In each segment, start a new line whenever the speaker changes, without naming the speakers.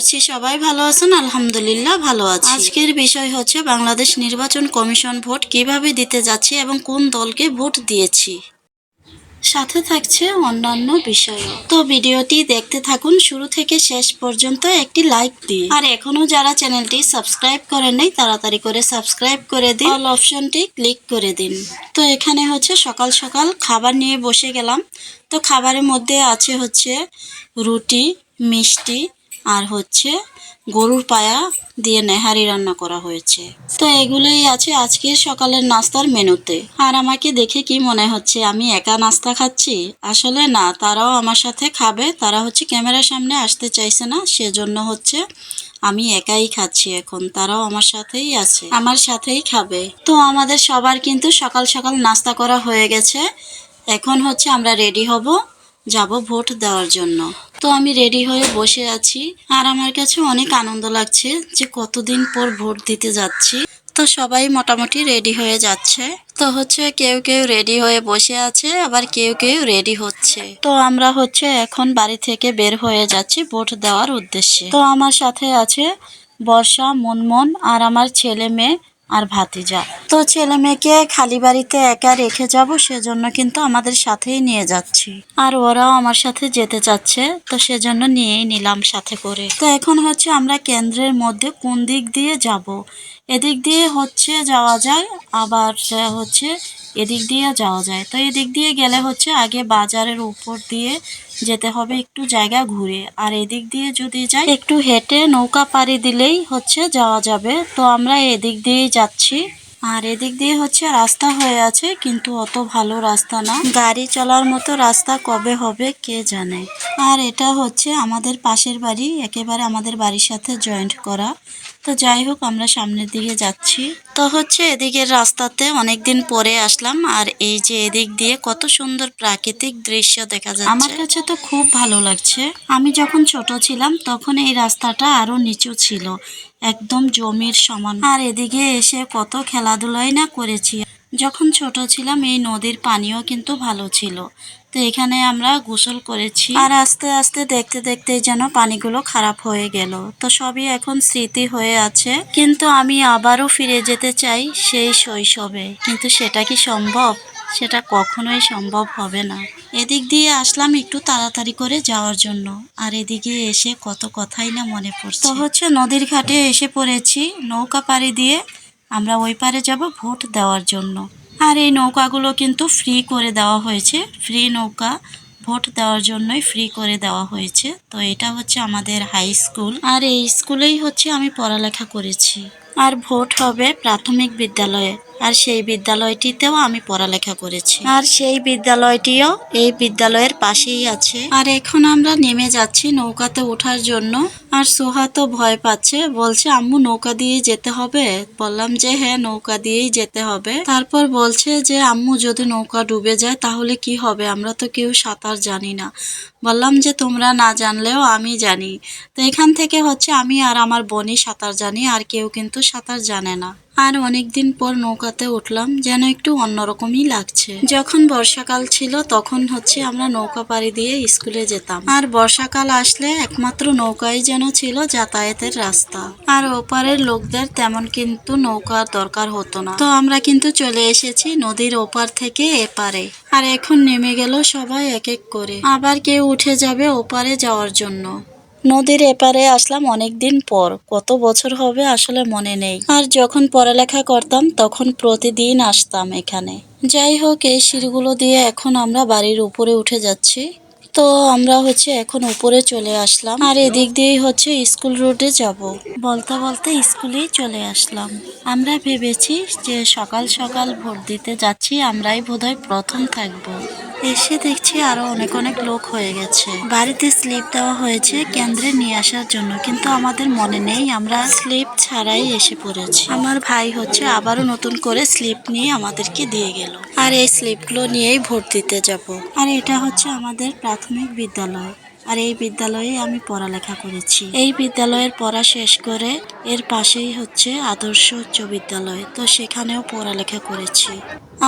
করছি। সবাই ভালো আছেন? আলহামদুলিল্লাহ ভালো আছি। আজকের বিষয় হচ্ছে বাংলাদেশ নির্বাচন কমিশন ভোট কীভাবে দিতে যাচ্ছে এবং কোন দলকে ভোট দিয়েছি। সাথে থাকছে অন্যান্য বিষয়। তো ভিডিওটি দেখতে থাকুন। শুরু থেকে শেষ পর্যন্ত একটি লাইক দিয়ে। আর এখনও যারা চ্যানেলটি সাবস্ক্রাইব করেন নাই তাড়াতাড়ি করে সাবস্ক্রাইব করে দিন। অল অপশনটি ক্লিক করে দিন। তো এখানে হচ্ছে সকাল সকাল খাবার নিয়ে বসে গেলাম। তো খাবারের মধ্যে আছে হচ্ছে রুটি মিষ্টি আর হচ্ছে গরুর পায়া দিয়ে নেহারি রান্না করা হয়েছে। তো এগুলোই আছে আজকের সকালের নাস্তার মেনুতে। আর আমাকে দেখে কি মনে হচ্ছে, আমি একা নাস্তা খাচ্ছি? আসলে না, তারাও আমার সাথে খাবে, তারা হচ্ছে ক্যামেরার সামনে আসতে চাইছে না, সেজন্য হচ্ছে আমি একাই খাচ্ছি এখন, তারাও আমার সাথেই আছে, আমার সাথেই খাবে। তো আমাদের সবার কিন্তু সকাল সকাল নাস্তা করা হয়ে গেছে, এখন হচ্ছে আমরা রেডি হব, যাব ভোট দেওয়ার জন্য। তো আমি রেডি হয়ে বসে আছি। আর আমার কাছে অনেক আনন্দ লাগছে যে কতদিন পর ভোট দিতে যাচ্ছি। তো সবাই মোটামুটি রেডি হয়ে যাচ্ছে। তো হচ্ছে কেউ কেউ রেডি হয়ে বসে আছে, আবার কেউ কেউ রেডি হচ্ছে। তো আমরা হচ্ছে এখন বাড়ি থেকে বের হয়ে যাচ্ছি ভোট দেওয়ার উদ্দেশ্যে। তো আমার সাথে আছে বর্ষা, মনমন আর আমার ছেলে মেয়ে আর ভাতিজা। তো ছেলে মেয়েকে খালি বাড়িতে একা রেখে যাব, সেজন্য কিন্তু আমাদের সাথেই নিয়ে যাচ্ছি। আর ওরাও আমার সাথে যেতে চাচ্ছে, তো সেজন্য নিয়েই নিলাম সাথে করে। তো এখন হচ্ছে আমরা কেন্দ্রের মধ্যে কোন দিক দিয়ে যাব? এদিক দিয়ে হচ্ছে যাওয়া যায়, আবার হচ্ছে এদিক দিয়ে যাওয়া যায়। তো এদিক দিয়ে গেলে হচ্ছে আগে বাজারের উপর দিয়ে যেতে হবে একটু জায়গা ঘুরে। আর এদিক দিয়ে যদি যাই, একটু হেঁটে নৌকা পাড়ি দিলেই হচ্ছে যাওয়া যাবে। তো আমরা এদিক দিয়েই যাচ্ছি। আর এদিক দিয়ে হচ্ছে রাস্তা হয়ে আছে, কিন্তু অত ভালো রাস্তা না। গাড়ি চলার মতো রাস্তা কবে হবে কে জানে। আর এটা হচ্ছে আমাদের পাশের বাড়ি, একেবারে আমাদের বাড়ির সাথে জয়েন্ট করা। তো যাই হোক আমরা সামনের দিকে যাচ্ছি। তো হচ্ছে এদিকের রাস্তাতে অনেকদিন পরে আসলাম আর এই যে এদিক দিয়ে কত সুন্দর প্রাকৃতিক দৃশ্য দেখা যাচ্ছে। আমার কাছে তো খুব ভালো লাগছে। আমি যখন ছোট ছিলাম তখন এই রাস্তাটা আরও নিচু ছিল একদম জমির সমান। আর এদিকে এসে কত খেলাধুলাই না করেছি। যখন ছোট ছিলাম এই নদীর পানিও কিন্তু ভালো ছিল। তো এখানে আমরা গোসল করেছি। আর আস্তে আস্তে দেখতে দেখতে যেন পানিগুলো খারাপ হয়ে গেল। তো সবই এখন স্মৃতি হয়ে আছে। কিন্তু আমি আবারও ফিরে যেতে চাই সেই শৈশবে। কিন্তু সেটা কি সম্ভব? সেটা কখনোই সম্ভব হবে না। এদিক দিয়ে আসলাম একটু তাড়াতাড়ি করে যাওয়ার জন্য। আর এদিকে এসে কত কথাই না মনে পড়ছে। তো হচ্ছে নদীর ঘাটে এসে পড়েছি নৌকা পাড়ি দিয়ে। আমরা ওই পারে যাব ভোট দেওয়ার জন্য। আর এই নৌকাগুলো কিন্তু ফ্রি করে দেওয়া হয়েছে। ফ্রি নৌকা ভোট দেওয়ার জন্যই ফ্রি করে দেওয়া হয়েছে। তো এটা হচ্ছে আমাদের হাই স্কুল আর এই স্কুলেই হচ্ছে আমি পড়ালেখা করেছি। আর ভোট হবে প্রাথমিক বিদ্যালয়ে। আর সেই বিদ্যালয়টিতেও আমি পড়ালেখা করেছি। আর সেই বিদ্যালয়টিও এই বিদ্যালয়ের পাশেই আছে। আর এখন আমরা নেমে যাচ্ছি নৌকাতে ওঠার জন্য। আর সোহা তো ভয় পাচ্ছে, বলছে, আম্মু, নৌকা দিয়ে যেতে হবে? বললাম যে হ্যাঁ নৌকা দিয়েই যেতে হবে। তারপর বলছে যে, আম্মু, যদি নৌকা ডুবে যায় তাহলে কি হবে? আমরা তো কেউ সাঁতার জানি না। বললাম যে, তোমরা না জানলেও আমি জানি। তো এখান থেকে হচ্ছে, আমি আর আমার বোনই সাঁতার জানি, আর কেউ কিন্তু সাঁতার জানে না। আর অনেকদিন পর নৌকাতে উঠলাম, যেন একটু অন্যরকমই লাগছে। যখন বর্ষাকাল ছিল, তখন হচ্ছে আমরা নৌকা পাড়ি দিয়ে স্কুলে যেতাম। আর বর্ষাকাল আসলে একমাত্র নৌকাই যেন ছিল যাতায়াতের রাস্তা। আর ওপারের লোকদের তেমন কিন্তু নৌকার দরকার হতো না। তো আমরা কিন্তু চলে এসেছি নদীর ওপার থেকে এপারে। আর এখন নেমে গেল সবাই এক এক করে। আবার কেউ উঠে যাবে ওপারে যাওয়ার জন্য। নদীর এপারে আসলাম অনেক দিন পর। কত বছর হবে আসলে মনে নেই। আর যখন পড়ালেখা করতাম, তখন প্রতিদিন আসতাম এখানে। যাই হোক, এই সিঁড়িগুলো দিয়ে এখন আমরা বাড়ির উপরে উঠে যাচ্ছি। তো আমরা হচ্ছে এখন উপরে চলে আসলাম। আর এদিক দিয়েই হচ্ছে স্কুল রোডে যাব। বলতে বলতে স্কুলেই চলে আসলাম। আমরা ভেবেছি যে সকাল সকাল ভোট দিতে যাচ্ছি, আমরাই বোধহয় প্রথম থাকব। এসে দেখছি আরও অনেক অনেক লোক হয়ে গেছে। বাড়িতে স্লিপ দেওয়া হয়েছে কেন্দ্রে নিয়ে আসার জন্য, কিন্তু আমাদের মনে নেই আমরা স্লিপ ছাড়াই এসে পড়েছি। আমার ভাই হচ্ছে আবারও নতুন করে স্লিপ নিয়ে আমাদেরকে দিয়ে গেল। আর এই স্লিপগুলো নিয়েই ভোট দিতে যাব। আর এটা হচ্ছে আমাদের প্রাথমিক বিদ্যালয়। আর এই বিদ্যালয়ে আমি পড়ালেখা করেছি। এই বিদ্যালয়ের পড়া শেষ করে এর পাশেই হচ্ছে আদর্শ উচ্চ বিদ্যালয়, তো সেখানেও পড়ালেখা করেছি।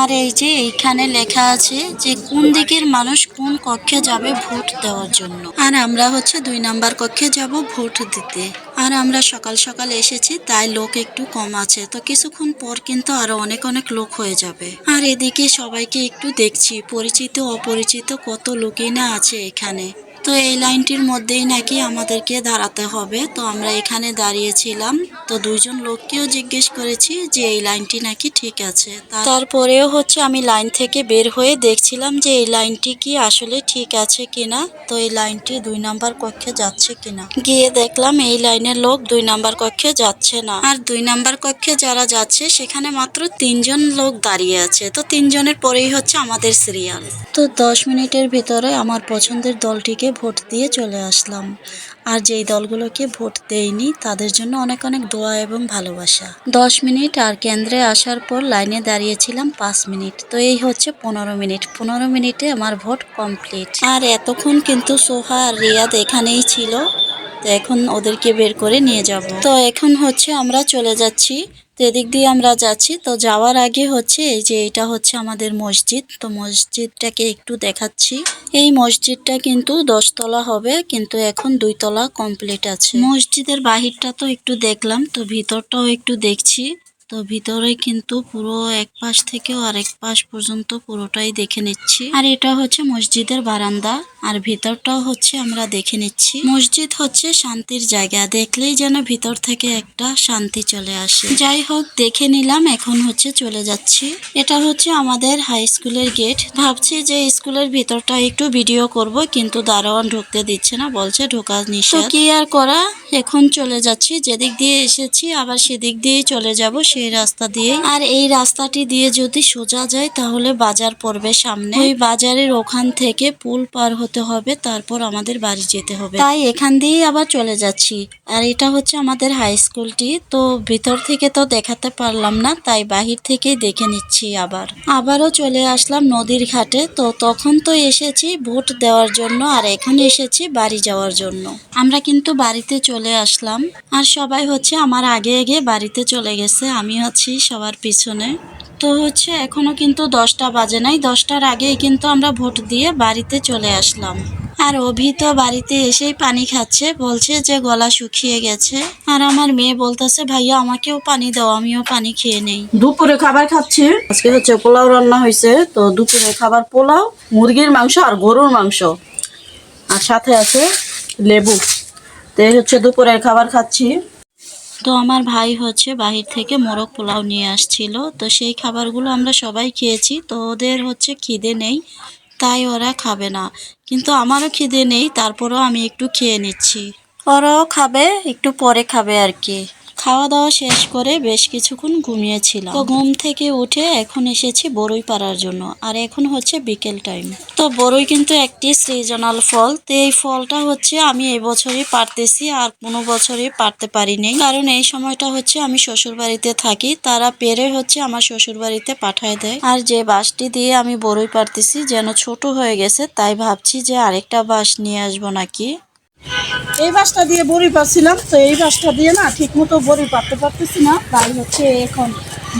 আর এই যে এইখানে লেখা আছে যে কোন দিকের মানুষ কোন কক্ষে যাবে ভোট দেওয়ার জন্য। আর আমরা হচ্ছে দুই নাম্বার কক্ষে যাব ভোট দিতে। আর আমরা সকাল সকাল এসেছি, তাই লোক একটু কম আছে, তো কিছুক্ষণ পর কিন্তু আরও অনেক অনেক লোক হয়ে যাবে। আর এদিকে সবাইকে একটু দেখছি, পরিচিত অপরিচিত কত লোকই না আছে এখানে। তো এই লাইনটির মধ্যেই নাকি আমাদেরকে দাঁড়াতে হবে। তো আমরা এখানে দাঁড়িয়েছিলাম। তো দুইজন লোককেও জিজ্ঞেস করেছি যে এই লাইনটি নাকি ঠিক আছে। তারপরেও হচ্ছে আমি লাইন থেকে বের হয়ে দেখছিলাম যে এই লাইনটি কি আসলে ঠিক আছে কিনা, তো এই লাইনটি দুই নাম্বার কক্ষে যাচ্ছে কিনা। গিয়ে দেখলাম এই লাইনের লোক দুই নাম্বার কক্ষে যাচ্ছে না। আর দুই নাম্বার কক্ষে যারা যাচ্ছে, সেখানে মাত্র তিনজন লোক দাঁড়িয়ে আছে। তো তিনজনের পরেই হচ্ছে আমাদের সিরিয়াল। তো দশ মিনিটের ভিতরে আমার পছন্দের দলটিকে ভোট দিয়ে চলে আসলাম। আর যেই দলগুলোকে ভোট দেয়নি তাদের জন্য অনেক অনেক দোয়া এবং ভালোবাসা। দশ মিনিট আর কেন্দ্রে আসার পর লাইনে দাঁড়িয়েছিলাম পাঁচ মিনিট। তো এই হচ্ছে পনেরো মিনিট। পনেরো মিনিটে আমার ভোট কমপ্লিট। আর এতক্ষণ কিন্তু সোহা আর রিয়াদ এখানেই ছিল। তো এখন ওদেরকে বের করে নিয়ে যাব। তো এখন হচ্ছে আমরা চলে যাচ্ছি। তো এদিক দিয়ে আমরা যাচ্ছি। তো যাওয়ার আগে হচ্ছে এই যে এটা হচ্ছে আমাদের মসজিদ। তো মসজিদটাকে একটু দেখাচ্ছি। এই মসজিদটা কিন্তু দশতলা হবে, কিন্তু এখন দুইতলা কমপ্লিট আছে। মসজিদের বাহিরটা তো একটু দেখলাম, তো ভিতরটাও একটু দেখছি। তো ভিতরে কিন্তু পুরো এক পাশ থেকে আরেক পাশ পর্যন্ত পুরোটাই দেখে নিচ্ছি। আর এটা হচ্ছে মসজিদের বারান্দা, আর ভিতরটাও হচ্ছে আমরা দেখে নিচ্ছি। মসজিদ হচ্ছে শান্তির জায়গা, দেখলেই যেন ভিতর থেকে একটা শান্তি চলে আসে। যাই হোক, দেখে নিলাম, এখন হচ্ছে চলে যাচ্ছি। এটা হচ্ছে আমাদের হাই স্কুলের গেট। ভাবছি যে স্কুলের ভিতরটা একটু ভিডিও করব, কিন্তু দারোয়ান ঢুকতে দিচ্ছে না, বলছে ঢোকা তো কি আর করা? এখন চলে যাচ্ছি, যেদিক দিয়ে এসেছি, আবার সেদিক দিয়েই চলে যাব সেই রাস্তা দিয়ে আর এই রাস্তাটি দিয়ে যদি সোজা যায় তাহলে বাজার পড়বে সামনে। ওই বাজারের ওখান থেকে পুল পার হতে হবে, তারপর আমাদের বাড়ি যেতে হবে। তাই এখান দিয়েই আবার চলে যাচ্ছি। আর এটা হচ্ছে আমাদের হাই স্কুলটি তো ভিতর থেকে তো দেখাতে পারলাম না, তাই বাহির থেকেই দেখে নিচ্ছি আবার। আবারও চলে আসলাম নদীর ঘাটে। তো তখন তো এসেছি ভোট দেওয়ার জন্য, আর এখন এসেছি বাড়ি যাওয়ার জন্য। আমরা কিন্তু বাড়িতে চলে আসলাম। আর সবাই হচ্ছে আমার আগে আগে বাড়িতে চলে গেছে। আমি আছি সবার পিছনে। তো হচ্ছে এখনও কিন্তু দশটা বাজে নাই, দশটার আগেই কিন্তু আমরা ভোট দিয়ে বাড়িতে চলে আসলাম। আর অভি তো বাড়িতে এসেই পানি খাচ্ছে, বলছে যে গলা শুকিয়ে গেছে। আর আমার মেয়ে বলতেছে, ভাইয়া, আমাকেও পানি দাও, আমিও পানি খেয়ে নেই।
দুপুরে খাবার খাচ্ছি। আজকে হচ্ছে পোলাও রান্না হয়েছে, তো দুপুরে খাবার পোলাও, মুরগির মাংস আর গরুর মাংস। আর সাথে আছে লেবু। তো হচ্ছে দুপুরের খাবার খাচ্ছি।
তো আমার ভাই হচ্ছে বাহির থেকে মোরগ পোলাও নিয়ে আসছিল। তো সেই খাবারগুলো আমরা সবাই খেয়েছি। তো ওদের হচ্ছে খিদে নেই, তাই ওরা খাবে না। কিন্তু আমারও খিদে নেই, তারপরও আমি একটু খেয়ে নিচ্ছি। ওরাও খাবে, একটু পরে খাবে আর কি। খাওয়া দাওয়া শেষ করে বেশ কিছুক্ষণ ঘুমিয়েছিলাম। তো ঘুম থেকে উঠে এখন এসেছি বড়ই পাড়ার জন্য, আর এখন হচ্ছে বিকেল টাইম। তো বড়ই কিন্তু একটি সিজনাল ফল, তো এই ফলটা হচ্ছে আমি এই বছরই পারতেছি আর কোনো বছরই পারতে পারিনি। কারণ এই সময়টা হচ্ছে আমি শ্বশুর বাড়িতে থাকি, তারা পেরে হচ্ছে আমার শ্বশুর বাড়িতে পাঠায় দেয়। আর যে বাঁশটি দিয়ে আমি বড়ই পারতেছি যেন ছোট হয়ে গেছে, তাই ভাবছি যে আরেকটা বাঁশ নিয়ে আসব নাকি।
এই বাসটা দিয়ে বড়ি পাচ্ছিলাম তো এই বাসটা দিয়ে না ঠিক মতো বড়ি পারতে পারতেছি না। তাই হচ্ছে এখন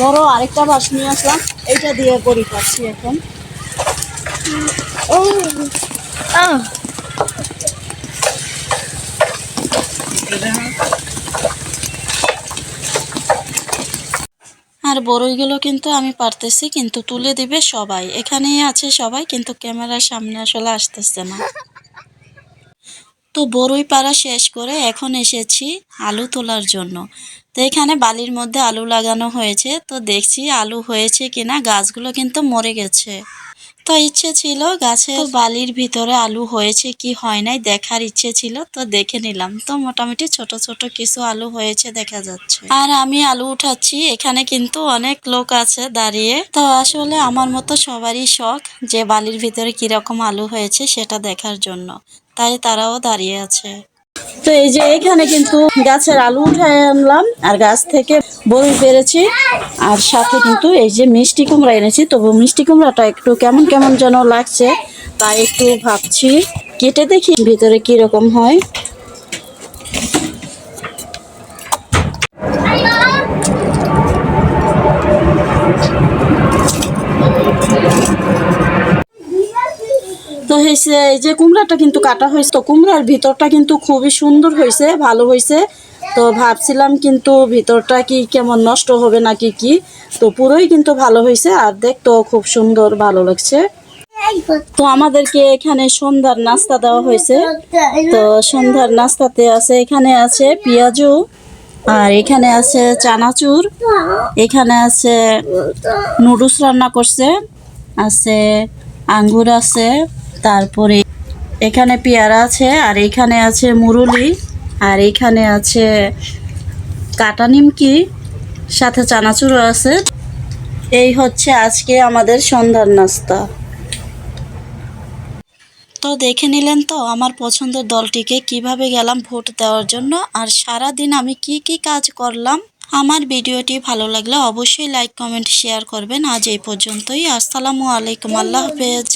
বড় আরেকটা বাস নিয়ে আসলাম এইটা দিয়ে বড়ি পাচ্ছি এখন। ও
আর বড়ইগুলো কিন্তু আমি পারতেছি কিন্তু তুলে দিবে সবাই। এখানেই আছে সবাই কিন্তু ক্যামেরার সামনে আসলে আসতেছে না। তো বড়ই পাড়া শেষ করে এখন এসেছি আলু তোলার জন্য। তো এখানে বালির মধ্যে আলু লাগানো হয়েছে। তো দেখছি আলু হয়েছে কিনা, গাছগুলো কিন্তু মরে গেছে। তো ইচ্ছে ছিল গাছে বালির ভিতরে আলু হয়েছে কি হয় নাই দেখার ইচ্ছে ছিল, তো দেখে নিলাম। তো মোটামুটি ছোট ছোট কিছু আলু হয়েছে দেখা যাচ্ছে। আর আমি আলু উঠাচ্ছি, এখানে কিন্তু অনেক লোক আছে দাঁড়িয়ে। তো আসলে আমার মতো সবারই শখ যে বালির ভিতরে কীরকম আলু হয়েছে সেটা দেখার জন্য। তাই তারাও দাঁড়িয়ে আছে।
তো এই যে এখানে কিন্তু গাছের আলু উঠায় আনলাম, আর গাছ থেকে বই পেরেছি আর সাথে কিন্তু এই যে মিষ্টি কুমড়া এনেছি, তবু মিষ্টি কুমড়াটা একটু কেমন কেমন যেন লাগছে,
তাই একটু ভাবছি, কেটে দেখি ভিতরে কি রকম হয়। হয়েছে, এই যে কুমড়াটা কিন্তু কাটা হয়েছে। তো কুমড়ার ভিতরটা কিন্তু খুবই সুন্দর হয়েছে, ভালো হয়েছে। তো ভাবছিলাম কিন্তু ভিতরটা কি কেমন নষ্ট হবে নাকি কি? তো পুরোই কিন্তু ভালো হয়েছে আর দেখতেও খুব সুন্দর, ভালো লাগছে। তো আমাদেরকে এখানে সন্ধ্যার নাস্তা দেওয়া হয়েছে। তো সন্ধ্যার নাস্তাতে আছে, এখানে আছে পেঁয়াজু আর এখানে আছে চানাচুর। এখানে আছে নুডলস রান্না করছে, আছে আঙ্গুর আছে তারপরে এখানে পেয়ারা আছে, আর এখানে আছে মুরুলি, আর এখানে আছে কাটা নিমকি, সাথে চানাচুরও আছে। এই হচ্ছে আজকে আমাদের সন্ধ্যার নাস্তা। তো দেখে নিলেন তো আমার পছন্দের দলটিকে কীভাবে গেলাম ভোট দেওয়ার জন্য, আর সারা দিন আমি কি কি কাজ করলাম। আমার ভিডিওটি ভালো লাগলে অবশ্যই লাইক, কমেন্ট, শেয়ার করবেন। আজ এই পর্যন্তই। আসসালামু আলাইকুম। আল্লাহ হাফেজ।